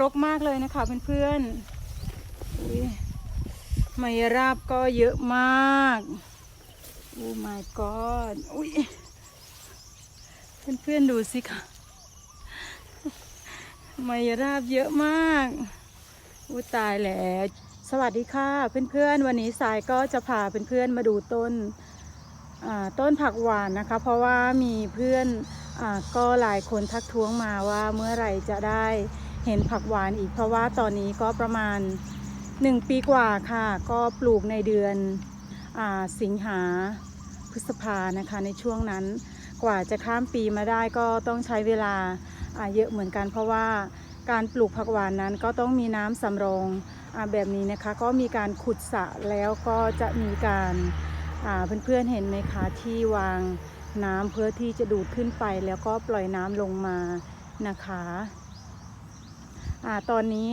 รกมากเลยนะคะเพื่อนๆอุ๊ยไมราบก็เยอะมากโอ้ my god อุ้ยเพื่อนๆดูสิค่ะไมราบเยอะมากอู้ตายแล้วสวัสดีค่ะเพื่อนๆวันนี้สายก็จะพาเพื่อนๆมาดูต้นต้นผักหวานนะคะ เพราะว่ามีเพื่อนอาก็หลายคนทักท้วงมาว่าเมื่อไหร่จะได้ เห็นผักหวานอีกเพราะว่าตอนนี้ก็ประมาณหนึ่งปีกว่าค่ะ ก็ปลูกในเดือนอสิงหาพฤษภานะคะในช่วงนั้นกว่าจะข้ามปีมาได้ก็ต้องใช้เวลาเยอะเหมือนกัน เพราะว่าการปลูกผักหวานนั้นก็ต้องมีน้ำสำรองอแบบนี้นะคะ ก็มีการขุดสระแล้วก็จะมีการาเพื่อนๆเห็นไหมคะที่วางน้ำเพื่อที่จะดูดขึ้นไปแล้วก็ปล่อยน้ำลงมานะคะ ตอนนี้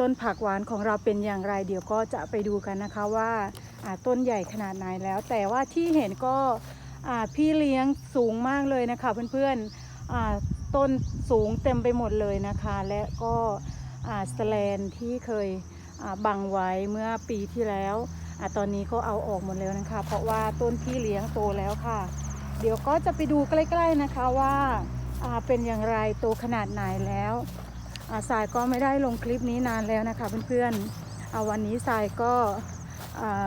ต้นผักหวานของเราเป็นอย่างไร เดี๋ยวก็จะไปดูกันนะคะว่าต้นใหญ่ขนาดไหนแล้ว แต่ว่าที่เห็นก็พี่เลี้ยงสูงมากเลยนะคะเพื่อนๆต้นสูงเต็มไปหมดเลยนะคะ และก็สแลนที่เคยบังไว้เมื่อปีที่แล้วอตอนนี้ก็เอาออกหมดแล้วนะคะ เพราะว่าต้นพี่เลี้ยงโตแล้วค่ะ เดี๋ยวก็จะไปดูใกล้ ๆนะคะว่าเป็นอย่างไรโตขนาดไหนแล้ว สายก็ไม่ได้ลงคลิปนี้นานแล้วนะคะเพื่อนๆอ่าวันนี้สายก็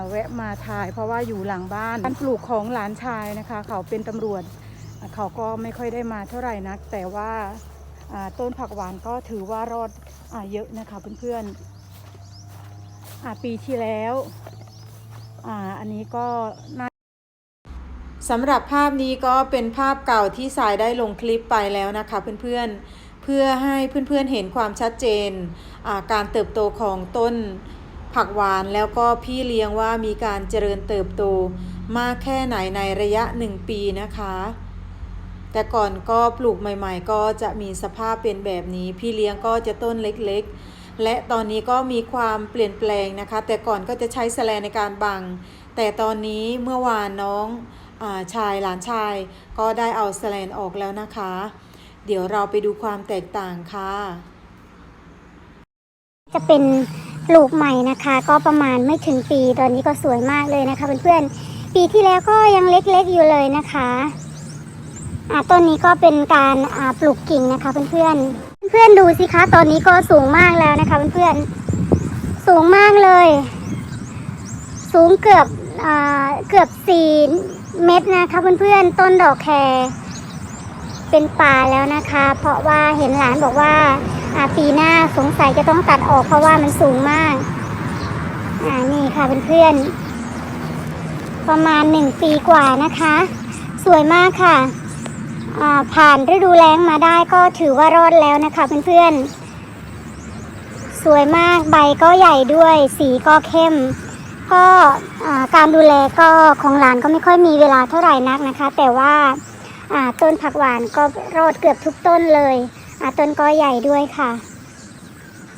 แวะมาถ่ายเพราะว่าอยู่หลังบ้านการปลูกของหลานชายนะคะ เขาเป็นตำรวจ เขาก็ไม่ค่อยได้มาเท่าไหร่นัก แต่ว่าต้นผักหวานก็ถือว่ารอดอเยอะนะคะเพื่อนๆอ่าปีที่แล้วออันนี้ก็น่าสำหรับภาพนี้ก็เป็นภาพเก่าที่สายได้ลงคลิปไปแล้วนะคะเพื่อนๆ เพื่อให้เพื่อนๆเห็นความชัดเจนาการเติบโตของต้นผักหวานแล้วก็พี่เลี้ยงว่ามีการเจริญเติบโตมากแค่ไหนในระยะ 1 ปีนะคะ แต่ก่อนก็ปลูกใหม่ๆ ก็จะมีสภาพเป็นแบบนี้ พี่เลี้ยงก็จะต้นเล็กๆ และตอนนี้ก็มีความเปลี่ยนแปลงนะคะ แต่ก่อนก็จะใช้แสลนในการบัง แต่ตอนนี้เมื่อวานน้องอาชายหลานชายก็ได้เอาแสลนออกแล้วนะคะ เดี๋ยวเราไปดูความแตกต่างค่ะ จะเป็นปลูกใหม่นะคะ ก็ประมาณไม่ถึงปีตอนนี้ก็สวยมากเลยนะคะเพื่อนๆปีที่แล้วก็ยังเล็กๆอยู่เลยนะคะอ่าต้นนี้ก็เป็นการอ่าปลูกกิ่งนะคะเพื่อนๆเพื่อนๆดูสิคะตอนนี้ก็สูงมากแล้วนะคะเพื่อนๆสูงมากเลย สูงเกือบอ่าเกือบสี่เมตรนะคะเพื่อนๆต้นดอกแคร เป็นป่าแล้วนะคะ เพราะว่าเห็นหลานบอกว่าปีหน้าสงสัยจะต้องตัดออกเพราะว่ามันสูงมากอ่านี่ค่ะเพื่อนๆประมาณหนึ่งปีกว่านะคะ สวยมากค่ะผ่านฤดูแล้งมาได้ก็ถือว่ารอดแล้วนะคะเพื่อนๆ สวยมากใบก็ใหญ่ด้วยสีก็เข้ม ก็การดูแลก็ของหลานก็ไม่ค่อยมีเวลาเท่าไหร่นักนะคะ แต่ว่า ต้นผักหวานก็รอดเกือบทุกต้นเลยต้นก็ใหญ่ด้วยค่ะ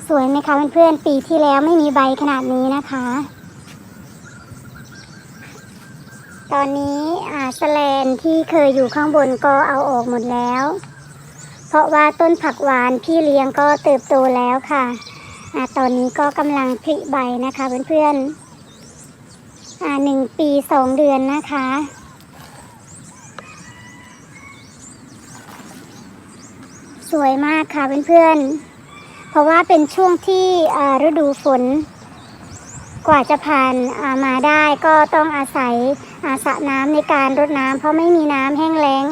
สวยไหมคะเพื่อนๆปีที่แล้วไม่มีใบขนาดนี้นะคะ ตอนนี้อ่าสแลนที่เคยอยู่ข้างบนก็เอาออกหมดแล้ว เพราะว่าต้นผักหวานพี่เลี้ยงก็เติบโตแล้วค่ะอตอนนี้ก็กำลังผลิใบนะคะเพื่อนๆหนึ่งปีสองเดือนนะคะ สวยมากค่ะเพื่อนๆ เพราะว่าเป็นช่วงที่ฤดูฝน กว่าจะผ่านามาได้ก็ต้องอาศัยอาสระน้ำในการรดน้ำเพราะไม่มีน้ำแห้งแล้ง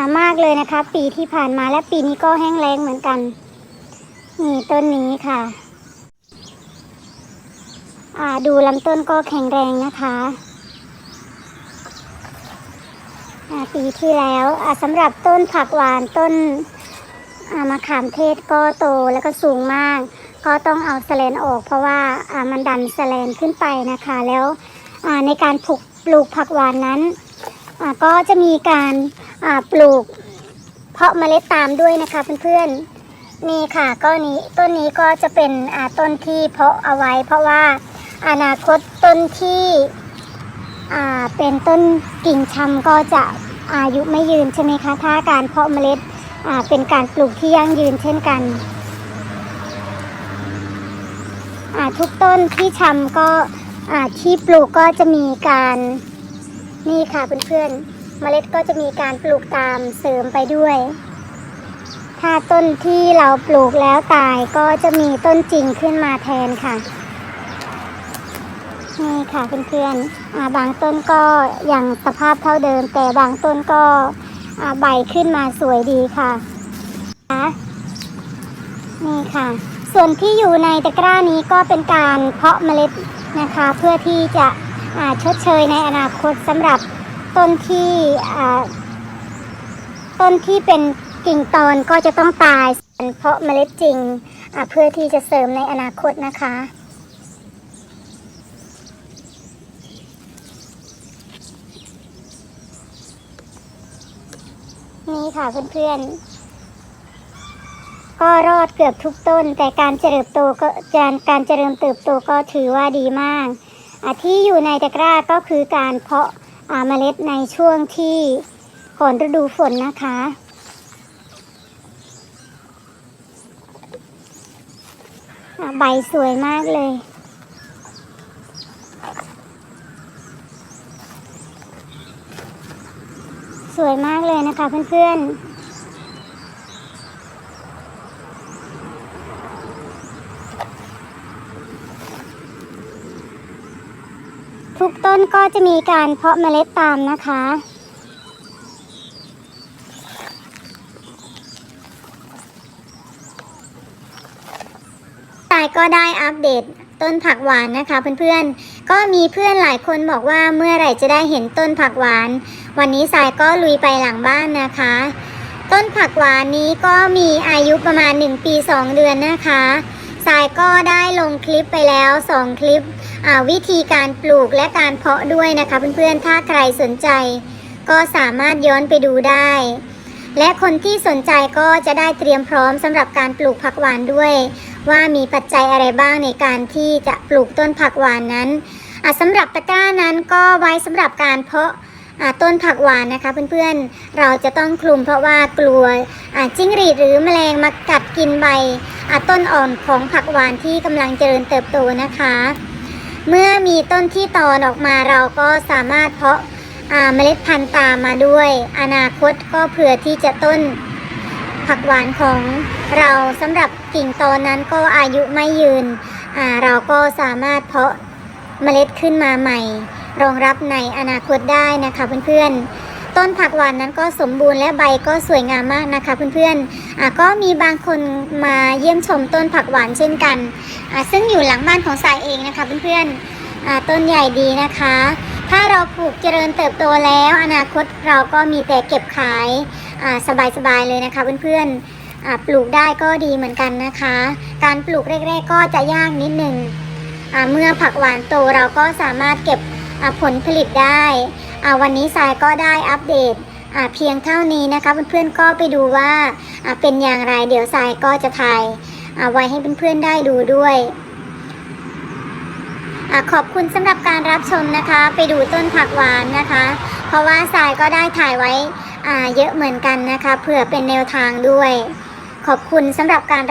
ามากเลยนะคะ ปีที่ผ่านมาและปีนี้ก็แห้งแล้งเหมือนกัน นี่ต้นนี้ค่ะดูลำต้นก็แข็งแรงนะคะปีที่แล้วสำหรับต้นผักหวานต้น มะขามเทศก็โตแล้วก็สูงมาก ก็ต้องเอาแสลนออก เพราะว่ามันดันแสลนขึ้นไปนะคะ แล้วในการปลูกปลูกผักหวานนั้นก็จะมีการปลูกเพาะเมล็ดตามด้วยนะคะเพื่อนๆนี่ค่ะก็นี้ต้นนี้ก็จะเป็นต้นที่เพาะเอาไว้ เพราะว่าอนาคตต้นที่เป็นต้นกิ่งชำก็จะอายุไม่ยืนใช่ไหมคะถ้าการเพาะเมล็ด เป็นการปลูกที่ยั่งยืนเช่นกัน ทุกต้นที่ชำก็อ่าที่ปลูกก็จะมีการนี่ค่ะเพื่อนๆเมล็ดก็จะมีการปลูกตามเสริมไปด้วย ถ้าต้นที่เราปลูกแล้วตายก็จะมีต้นจริงขึ้นมาแทนค่ะนี่ค่ะเพื่อนๆอ่าบางต้นก็ยังสภาพเท่าเดิม แต่บางต้นก็ ใบขึ้นมาสวยดีค่ะนี่ค่ะ ส่วนที่อยู่ในตะกร้านี้ก็เป็นการเพาะเมล็ดนะคะ เพื่อที่จะชดเชยในอนาคตสำหรับต้นที่ต้นที่เป็นกิ่งตอนก็จะต้องตายเพาะเมล็ดจริงเพื่อที่จะเสริมในอนาคตนะคะ นี่ค่ะเพื่อนๆ ก็รอดเกือบทุกต้น แต่การเจริญโตก็การการเจริญเติบโตก็ถือว่าดีมากที่อยู่ในตะกร้าก็คือการเพาะอาเมล็ดในช่วงที่ก่อนฤดูฝนนะคะ ใบสวยมากเลยสวยมาก นะคะเพื่อนๆ ทุกต้นก็จะมีการเพาะเมล็ดตามนะคะตายก็ได้อัปเดต ต้นผักหวานนะคะเพื่อนๆ ก็มีเพื่อนหลายคนบอกว่าเมื่อไหร่จะได้เห็นต้นผักหวาน วันนี้สายก็ลุยไปหลังบ้านนะคะ ต้นผักหวานนี้ก็มีอายุประมาณ 1 ปี 2 เดือนนะคะสายก็ได้ลงคลิปไปแล้ว 2 คลิปอ่าวิธีการปลูกและการเพาะด้วยนะคะเพื่อนๆ ถ้าใครสนใจ ก็สามารถย้อนไปดูได้ และคนที่สนใจก็จะได้เตรียมพร้อมสำหรับการปลูกผักหวานด้วย ว่ามีปัจจัยอะไรบ้างในการที่จะปลูกต้นผักหวานนั้นสำหรับตะกร้านั้นก็ไว้สำหรับการเพาะต้นผักหวานนะคะเพื่อนๆ เราจะต้องคลุมเพราะว่ากลัวจิ้งหรีดหรือแมลงมากัดกินใบต้นอ่อนของผักหวานที่กำลังเจริญเติบโตนะคะ เมื่อมีต้นที่ตอนออกมาเราก็สามารถเพาะเมล็ดพันธุ์ตามมาด้วย อนาคตก็เผื่อที่จะต้น ผักหวานของเราสำหรับกิ่งตอนนั้นก็อายุไม่ยืนอ่าเราก็สามารถเพาะเมล็ดขึ้นมาใหม่ รองรับในอนาคตได้นะคะเพื่อนๆ ต้นผักหวานนั้นก็สมบูรณ์และใบก็สวยงามมากนะคะเพื่อนๆอ่าก็มีบางคนมาเยี่ยมชมต้นผักหวานเช่นกันอ่าซึ่งอยู่หลังบ้านของสายเองนะคะเพื่อนๆอ่าต้นใหญ่ดีนะคะ ถ้าเราปลูกเจริญเติบโตแล้ว อนาคตเราก็มีแต่เก็บขาย สบายๆเลยนะคะเพื่อนๆปลูกได้ก็ดีเหมือนกันนะคะ การปลูกแรกๆก็จะยากนิดนึงอ่าเมื่อผักหวานโตเราก็สามารถเก็บผลผลิตได้วันนี้สายก็ได้อัปเดตเพียงเท่านี้นะคะเพื่อนๆก็ไปดูว่าเป็นอย่างไรเดี๋ยวสายก็จะถ่ายไว้ให้เพื่อนๆได้ดูด้วยอขอบคุณสำหรับการรับชมนะคะ ไปดูต้นผักหวานนะคะ เพราะว่าสายก็ได้ถ่ายไว้ เยอะเหมือนกันนะคะเผื่อเป็นแนวทางด้วย ขอบคุณสำหรับการ